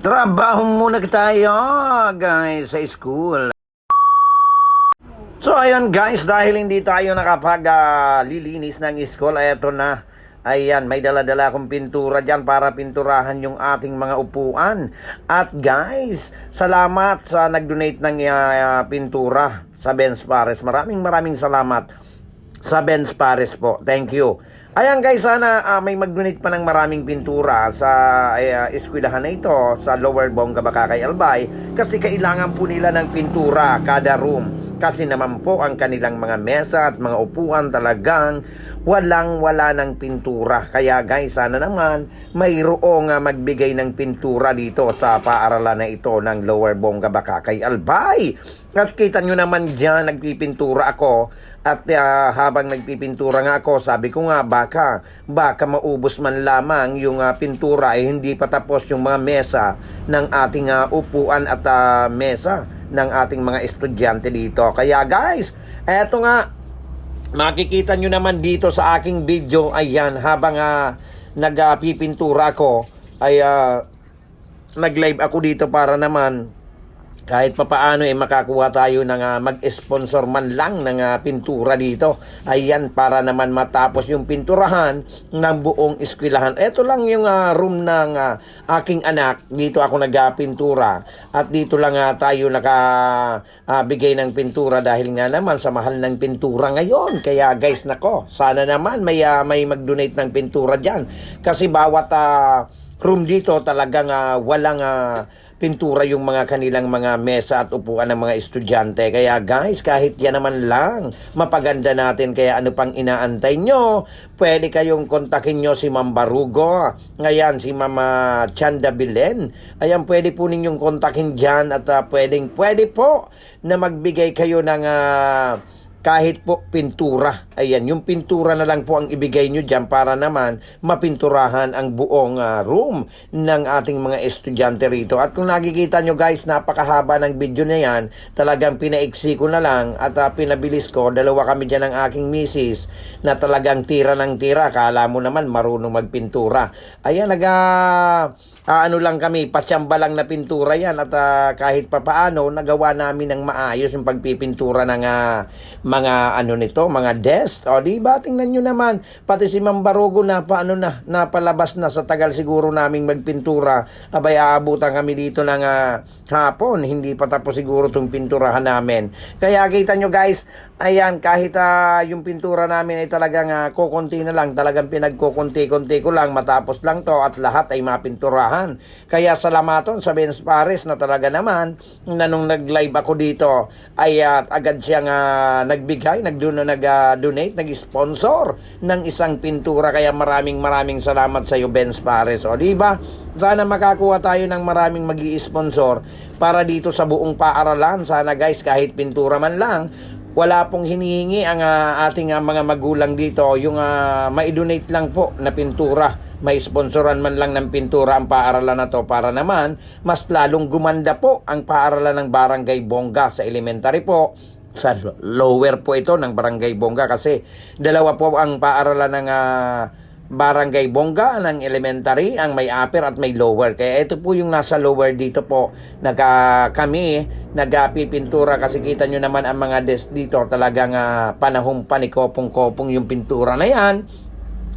Trabaho muna tayo, guys, sa school. So, ayun guys, dahil hindi tayo nakapag-lilinis ng school, ay na. Ayan, may dala-dala akong pintura dyan para pinturahan yung ating mga upuan. At guys, salamat sa nag-donate ng ah, pintura sa Benz Pares. Maraming maraming salamat sa Benz Pares po. Thank you. Ayan guys, sana ah, may mag-donate pa ng maraming pintura sa uh, eskwelahan na ito sa Lower Bongga Bakakay Albay kasi kailangan po nila ng pintura kada room. Kasi naman po ang kanilang mga mesa at mga upuan talagang walang wala ng pintura. Kaya guys, sana naman mayroong uh, magbigay ng pintura dito sa paaralan na ito ng Lower Bongga Bakakay Albay. At kita nyo naman dyan, nagpipintura ako. At ah, habang nagpipintura nga ako, sabi ko nga baka, baka maubos man lamang yung ah, pintura eh hindi pa tapos yung mga mesa ng ating ah, upuan at ah, mesa ng ating mga estudyante dito. Kaya guys, eto nga, makikita nyo naman dito sa aking video, ayan, habang uh, nagpipintura ko, ay ah, nag-live ako dito para naman kahit papaano eh makakuha tayo ng ah, mag-sponsor man lang ng ah, pintura dito. Ayan para naman matapos yung pinturahan ng buong eskwelahan. Ito lang yung ah, room ng ah, aking anak. Dito ako nagpintura at dito lang ah, tayo naka ah, bigay ng pintura dahil nga naman sa mahal ng pintura ngayon. Kaya guys nako, sana naman may ah, may mag-donate ng pintura diyan kasi bawat ah, room dito talagang ah, walang ah, pintura yung mga kanilang mga mesa at upuan ng mga estudyante. Kaya guys, kahit yan naman lang, mapaganda natin. Kaya ano pang inaantay nyo? Pwede kayong kontakin nyo si Ma'am Barugo. Ngayon, si Mama Chanda Bilen. Ayan, pwede po ninyong kontakin dyan at ah, pwedeng, pwede po na magbigay kayo ng... ah, kahit po pintura. Ayan, yung pintura na lang po ang ibigay nyo dyan para naman mapinturahan ang buong ah, room ng ating mga estudyante rito. At kung nakikita nyo guys, napakahaba ng video na yan. Talagang pinaiksi ko na lang at ah, pinabilis ko. Dalawa kami dyan ng aking misis na talagang tira ng tira. Kala mo naman marunong magpintura. Ayan, naga... ah, ano lang kami, patsamba lang na pintura yan at ah, kahit papaano nagawa namin ng maayos yung pagpipintura ng ah, mga ano nito, mga desk. O di ba tingnan nyo naman, pati si Ma'am Barogo na paano na napalabas na sa tagal siguro naming magpintura. Abay aabutan kami dito ng ah, hapon, hindi pa tapos siguro tong pinturahan namin. Kaya kita nyo guys, ayan kahit ah, yung pintura namin ay talagang uh, kukunti na lang, talagang pinagkukunti-kunti ko lang matapos lang to at lahat ay mapinturahan. Kaya salamaton sa Benz Pares na talaga naman na nung nag-live ako dito ay ah, agad siyang ah, nagbigay, nag-donate, nag-sponsor ng isang pintura. Kaya maraming maraming salamat sa iyo, Benz Pares. O, di ba? Sana makakuha tayo ng maraming mag sponsor para dito sa buong paaralan. Sana guys, kahit pintura man lang, wala pong hinihingi ang ah, ating ah, mga magulang dito. Yung uh, ma-donate lang po na pintura may sponsoran man lang ng pintura ang paaralan na to para naman mas lalong gumanda po ang paaralan ng Barangay Bongga sa elementary po sa lower po ito ng Barangay Bongga kasi dalawa po ang paaralan ng ah, Barangay Bongga ng elementary ang may upper at may lower. Kaya ito po yung nasa lower dito po. Naga kami nagpipintura kasi kita nyo naman ang mga desk dito. Talagang uh, panahong panikopong-kopong yung pintura na yan.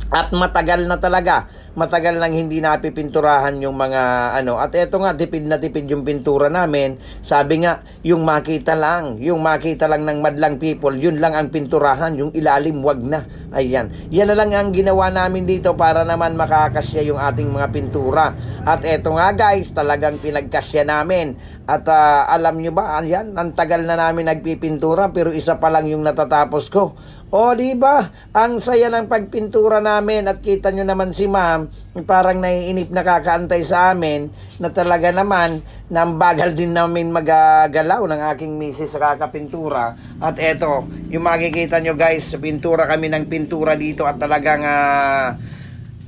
At matagal na talaga. Matagal nang hindi napipinturahan yung mga ano. At eto nga, tipid na tipid yung pintura namin. Sabi nga, yung makita lang, yung makita lang ng madlang people, yun lang ang pinturahan. Yung ilalim, wag na. Ayan. Yan na lang ang ginawa namin dito para naman makakasya yung ating mga pintura. At eto nga guys, talagang pinagkasya namin. At ah, alam nyo ba, ayan, ang tagal na namin nagpipintura pero isa pa lang yung natatapos ko. O, di ba? Ang saya ng pagpintura namin at kita nyo naman si ma'am, parang naiinip nakakaantay sa amin na talaga naman nang bagal din namin magagalaw ng aking misis sa kakapintura. At eto, yung makikita nyo guys, pintura kami ng pintura dito at talagang ah,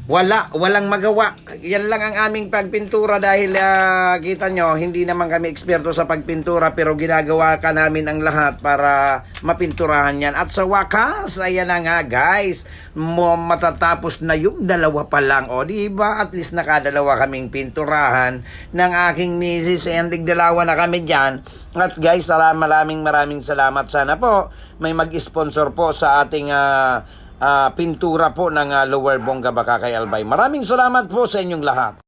wala, walang magawa. Yan lang ang aming pagpintura dahil ah, kita nyo, hindi naman kami eksperto sa pagpintura pero ginagawa ka namin ang lahat para mapinturahan yan. At sa wakas, ayan na nga guys, mo matatapos na yung dalawa pa lang. O di ba at least nakadalawa kaming pinturahan ng aking misis and dalawa na kami dyan. At guys, maraming maraming salamat. Sana po may mag-sponsor po sa ating ah, ah, pintura po ng ah, Lower Bongga Baka kay Albay. Maraming salamat po sa inyong lahat.